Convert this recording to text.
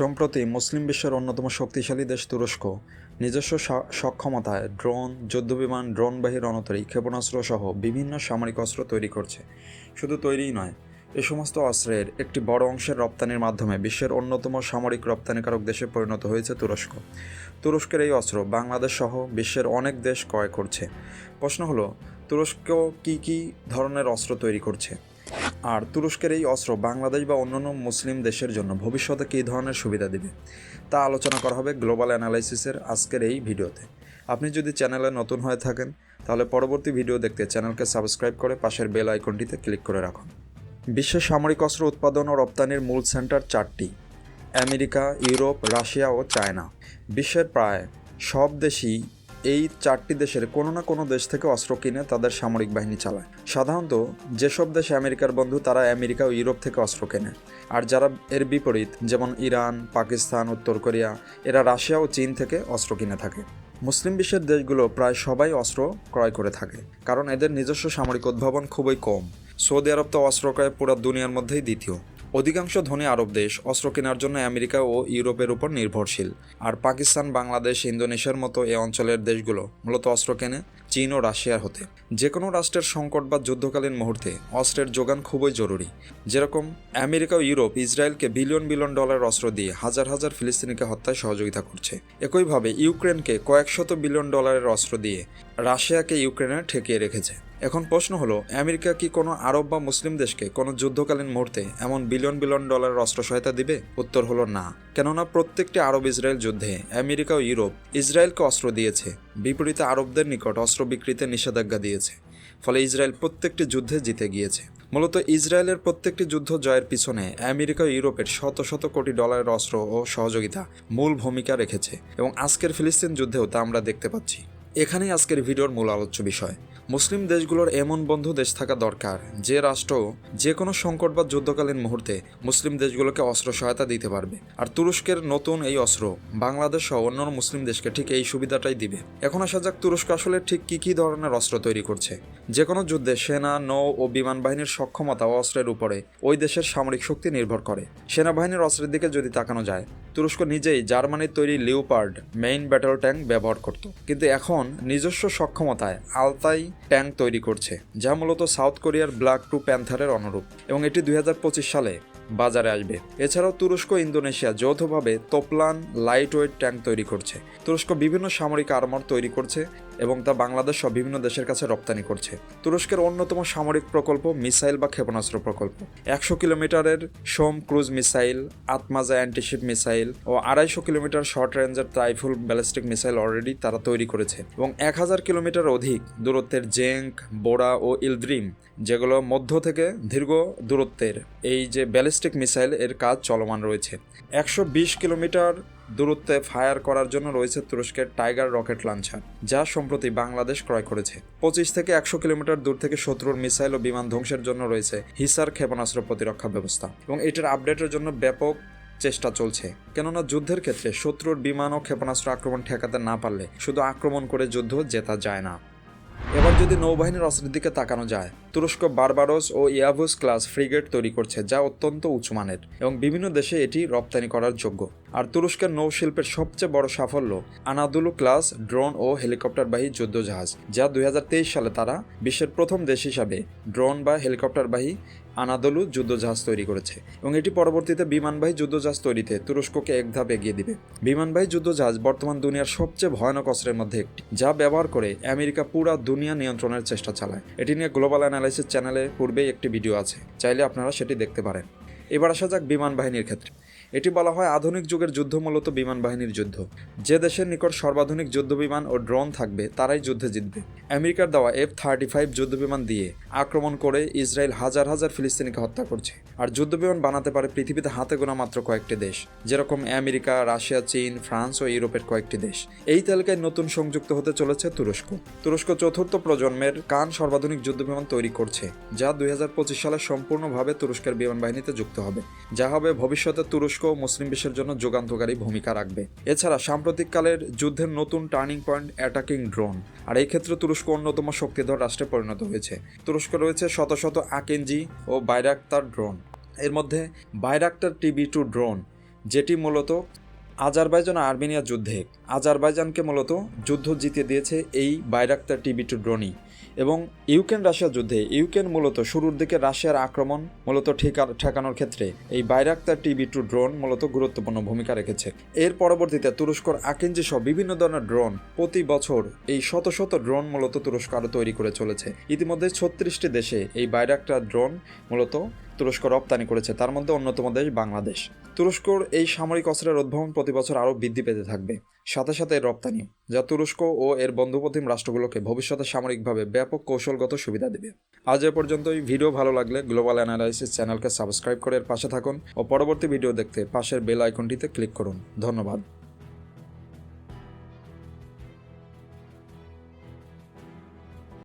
সম্প্রতি মুসলিম বিশ্বের অন্যতম শক্তিশালী দেশ তুরস্ক। নিজস্ব সক্ষমতায় ড্রোন, যুদ্ধবিমান, ড্রোনবাহী রণতরী ক্ষেপণাস্ত্র সহ বিভিন্ন সামরিক অস্ত্র তৈরি করছে। শুধু তৈরিই নয়, এ সমস্ত অস্ত্রের একটি বড় অংশের রপ্তানির মাধ্যমে বিশ্বের অন্যতম সামরিক রপ্তানিকারক দেশে পরিণত হয়েছে তুরস্ক। তুরস্কের এই অস্ত্র বাংলাদেশ সহ বিশ্বের অনেক দেশ ক্রয় করছে। প্রশ্ন হলো, তুরস্ক কী কী ধরনের অস্ত্র তৈরি করছে? আর তুরস্কের এই অস্ত্র বাংলাদেশ বা অন্যান্য মুসলিম দেশের জন্য ভবিষ্যতে কী ধরনের সুবিধা দিবে, তা আলোচনা করা হবে গ্লোবাল অ্যানালাইসিসের আজকের এই ভিডিওতে। আপনি যদি চ্যানেলে নতুন হয়ে থাকেন, তাহলে পরবর্তী ভিডিও দেখতে চ্যানেলকে সাবস্ক্রাইব করে পাশের বেল আইকনটিতে ক্লিক করে রাখুন। বিশ্বের সামরিক অস্ত্র উৎপাদন ও রপ্তানির মূল সেন্টার চারটি, আমেরিকা, ইউরোপ, রাশিয়া ও চায়না। বিশ্বের প্রায় সব দেশই এই চারটি দেশের কোনো না কোনো দেশ থেকে অস্ত্র কিনে তাদের সামরিক বাহিনী চালায়। সাধারণত যেসব দেশ আমেরিকার বন্ধু, তারা আমেরিকা ও ইউরোপ থেকে অস্ত্র কেনে। আর যারা এর বিপরীত, যেমন ইরান, পাকিস্তান, উত্তর কোরিয়া, এরা রাশিয়া ও চীন থেকে অস্ত্র কিনে থাকে। মুসলিম বিশ্বের দেশগুলো প্রায় সবাই অস্ত্র ক্রয় করে থাকে, কারণ এদের নিজস্ব সামরিক উদ্ভাবন খুবই কম। সৌদি আরব তো অস্ত্র ক্রয় পুরো দুনিয়ার মধ্যেই দ্বিতীয়। অধিকাংশ ধনী আরব দেশ অস্ত্র কেনার জন্য আমেরিকা ও ইউরোপের উপর নির্ভরশীল। আর পাকিস্তান, বাংলাদেশ, ইন্দোনেশিয়ার মতো এ অঞ্চলের দেশগুলো মূলত অস্ত্র কেনে চীন ও রাশিয়ার হতে। যে কোনো রাষ্ট্রের সংকট বা যুদ্ধকালীন মুহূর্তে অস্ত্রের যোগান খুবই জরুরি। যেরকম আমেরিকা ও ইউরোপ ইসরায়েলকে বিলিয়ন বিলিয়ন ডলার অস্ত্র দিয়ে হাজার হাজার ফিলিস্তিনিকে হত্যায় সহযোগিতা করছে। একইভাবে ইউক্রেনকে কয়েকশত বিলিয়ন ডলারের অস্ত্র দিয়ে রাশিয়াকে ইউক্রেনে ঠেকিয়ে রেখেছে। এখন প্রশ্ন হলো, আমেরিকা কি কোনো আরব বা মুসলিম দেশকে কোনো যুদ্ধকালীন মুহূর্তে এমন বিলিয়ন বিলিয়ন ডলারের অস্ত্র সহায়তা দিবে? উত্তর হলো না। কেননা প্রত্যেকটি আরব ইসরায়েল যুদ্ধে আমেরিকা ও ইউরোপ ইসরায়েলকে অস্ত্র দিয়েছে, বিপরীতে আরবদের নিকট অস্ত্র বিক্রিতে নিষেধাজ্ঞা দিয়েছে, ফলে ইসরায়েল প্রত্যেকটি যুদ্ধে জিতে গিয়েছে। মূলত ইসরায়েলের প্রত্যেকটি যুদ্ধ জয়ের পিছনে আমেরিকা ও ইউরোপের শত শত কোটি ডলারের অস্ত্র ও সহযোগিতা মূল ভূমিকা রেখেছে এবং আজকের ফিলিস্তিন যুদ্ধেও তা আমরা দেখতে পাচ্ছি। এখানেই আজকের ভিডিওর মূল আলোচ্য বিষয়। মুসলিম দেশগুলোর এমন বন্ধু দেশ থাকা দরকার, যে রাষ্ট্র যে কোনো সংকট বা যুদ্ধকালীন মুহূর্তে মুসলিম দেশগুলোকে অস্ত্র সহায়তা দিতে পারবে। আর তুরস্কের নতুন এই অস্ত্র বাংলাদেশ সহ অন্যান্য মুসলিম দেশকে ঠিক এই সুবিধাটাই দিবে। এখন আসা যাক তুরস্ক আসলে ঠিক কী কী ধরনের অস্ত্র তৈরি করছে। যে কোনো যুদ্ধে সেনা, নৌ ও বিমান বাহিনীর সক্ষমতা ও অস্ত্রের উপরে ওই দেশের সামরিক শক্তি নির্ভর করে। সেনাবাহিনীর অস্ত্রের দিকে যদি তাকানো যায় তুরস্ক নিজেই জার্মানির তৈরি লিওপার্ড মেইন ব্যাটল ট্যাঙ্ক ব্যবহার করত। কিন্তু এখন নিজস্ব সক্ষমতায় আলতাই ট্যাঙ্ক তৈরি করছে, যা মূলত সাউথ কোরিয়ার ব্ল্যাক টু প্যান্থারের অনুরূপ এবং এটি দুই হাজার পঁচিশ সালে বাজারে আসবে। এছাড়াও তুরস্ক ইন্দোনেশিয়া যৌথভাবে তোপলান লাইট ওয়েট ট্যাঙ্ক তৈরি করছে। তুরস্ক বিভিন্ন সামরিক আর্মর তৈরি করছে এবং তা বাংলাদেশ সহ বিভিন্ন দেশের কাছে রপ্তানি করছে। তুরস্কের অন্যতম সামরিক প্রকল্প মিসাইল বা ক্ষেপণাস্ত্র প্রকল্প। একশো কিলোমিটারের সোম ক্রুজ মিসাইল, আত্মাজা অ্যান্টিশিপ মিসাইল ও আড়াইশো কিলোমিটার শর্ট রেঞ্জের ট্রাইফুল ব্যালিস্টিক মিসাইল অলরেডি তারা তৈরি করেছে এবং এক হাজার কিলোমিটার অধিক দূরত্বের জেঙ্ক বোড়া ও ইলদ্রিম, যেগুলো মধ্য থেকে দীর্ঘ দূরত্বের এই যে ব্যালিস্টিক মিসাইল এর কাজ চলমান রয়েছে। একশো বিশ কিলোমিটার দূরত্বে ফায়ার করার জন্য রয়েছে তুরস্কের টাইগার রকেট লঞ্চার, যা সম্প্রতি বাংলাদেশ ক্রয় করেছে। পঁচিশ থেকে একশো কিলোমিটার দূর থেকে শত্রুর মিসাইল ও বিমান ধ্বংসের জন্য রয়েছে হিসার ক্ষেপণাস্ত্র প্রতিরক্ষা ব্যবস্থা এবং এটার আপডেটের জন্য ব্যাপক চেষ্টা চলছে। কেননা যুদ্ধের ক্ষেত্রে শত্রুর বিমান ও ক্ষেপণাস্ত্র আক্রমণ ঠেকাতে না পারলে শুধু আক্রমণ করে যুদ্ধ জেতা যায় না। এবার যদি নৌবাহিনীর অস্ত্রের দিকে তাকানো যায়, তুরস্ক বারবারোস ও ইয়াভুস ক্লাস ফ্রিগেট তৈরি করছে যা অত্যন্ত উঁচুমানের এবং বিভিন্ন দেশে এটি রপ্তানি করার যোগ্য। আর তুরস্কের নৌশিল্পের সবচেয়ে বড় সাফল্য আনাদুলু ক্লাস, ড্রোন ও হেলিকপ্টারবাহী যুদ্ধজাহাজ, যা দুই হাজার তেইশ সালে তারা বিশ্বের প্রথম দেশ হিসাবে ড্রোন বা হেলিকপ্টারবাহী আনাদলু যুদ্ধজাহাজ তৈরি করেছে এবং এটি পরবর্তীতে বিমানবাহী যুদ্ধজাহাজ তৈরিতে তুরস্ককে এক ধাপ এগিয়ে দিবে। বিমানবাহী যুদ্ধজাহাজ বর্তমান দুনিয়ার সবচেয়ে ভয়ানক অস্ত্রের মধ্যে একটি, যা ব্যবহার করে আমেরিকা পুরা দুনিয়া নিয়ন্ত্রণের চেষ্টা চালায়। এটি নিয়ে গ্লোবাল অ্যানালাইসিস চ্যানেলে পূর্বেই একটি ভিডিও আছে, চাইলে আপনারা সেটি দেখতে পারেন। এবার আসা যাক বিমান বাহিনীর ক্ষেত্রে। এটি বলা হয় আধুনিক যুগের যুদ্ধ মূলত বিমান বাহিনীর যুদ্ধ। যে দেশের নিকট সর্বাধুনিক যুদ্ধ বিমান ও ড্রোন থাকবে, তারাই যুদ্ধে জিতবে। আমেরিকার দেওয়া এফ থার্টি ফাইভ যুদ্ধ বিমান দিয়ে আক্রমণ করে ইসরায়েল হাজার হাজার ফিলিস্তিনিকে হত্যা করছে। আর যুদ্ধ বিমান বানাতে পারে পৃথিবীতে হাতে গোনা মাত্র কয়েকটি দেশ, যেরকম আমেরিকা, রাশিয়া, চীন, ফ্রান্স ও ইউরোপের কয়েকটি দেশ। এই তালিকায় নতুন সংযুক্ত হতে চলেছে তুরস্ক। তুরস্ক চতুর্থ প্রজন্মের কান সর্বাধুনিক যুদ্ধ বিমান তৈরি করছে, যা দুই হাজার পঁচিশ সালে সম্পূর্ণভাবে তুরস্কের বিমান বাহিনীতে যুক্ত হবে, যা হবে ভবিষ্যতে তুরস্ক মুসলিম বিশ্বের জন্য যুগান্তকারী ভূমিকা রাখবে। এছাড়া সাম্প্রতিককালের যুদ্ধের নতুন টার্নিং পয়েন্ট অ্যাটাকিং ড্রোন, আর এই ক্ষেত্রে তুরস্ক অন্যতম শক্তিধর রাষ্ট্রে পরিণত হয়েছে। তুরস্ক রয়েছে শত শত আকেনজি ও বাইরাক্তার ড্রোন। এর মধ্যে বাইরাক্টার টিবি টু ড্রোন, যেটি মূলত আজারবাইজান আর্মেনিয়া যুদ্ধে, আজারবাইজানকে মূলত যুদ্ধ জিতে দিয়েছে এই বাইরাক্তার টিবি টু ড্রোনই। এবং ইউক্রেন রাশিয়া যুদ্ধে, ইউক্রেন মূলত শুরুর দিকে রাশিয়ার আক্রমণ মূলত ঠেকা- ঠেকানোর ক্ষেত্রে। এই বাইরাক্তার টিভি টু ড্রোন মূলত গুরুত্বপূর্ণ ভূমিকা রেখেছে। এর পরবর্তীতে তুরস্কর আকিঞ্জি সহ বিভিন্ন ধরনের ড্রোন প্রতি বছর এই শত শত ড্রোন মূলত তুরস্ক আরও তৈরি করে চলেছে। ইতিমধ্যে ছত্রিশটি দেশে এই বাইরাক্তার ড্রোন মূলত তুরস্ক রপ্তানি করেছে। তার মধ্যে অন্যতম দেশ বাংলাদেশ। তুরস্কর এই সামরিক অস্ত্রের উদ্ভাবন প্রতি বছর আরও বৃদ্ধি পেতে থাকবে। সাথে সাথে এর রপ্তানি। যা তুরস্ক ও এর বন্ধুপ্রতিম রাষ্ট্রগুলোকে ভবিষ্যতে সামরিকভাবে ব্যাপক কৌশলগত সুবিধা দেবে। আজ এ পর্যন্তই। ভিডিও ভালো লাগলে গ্লোবাল অ্যানালাইসিস চ্যানেলকে সাবস্ক্রাইব করে এর পাশে থাকুন ও পরবর্তী ভিডিও দেখতে পাশের বেল আইকনটিতে ক্লিক করুন। ধন্যবাদ।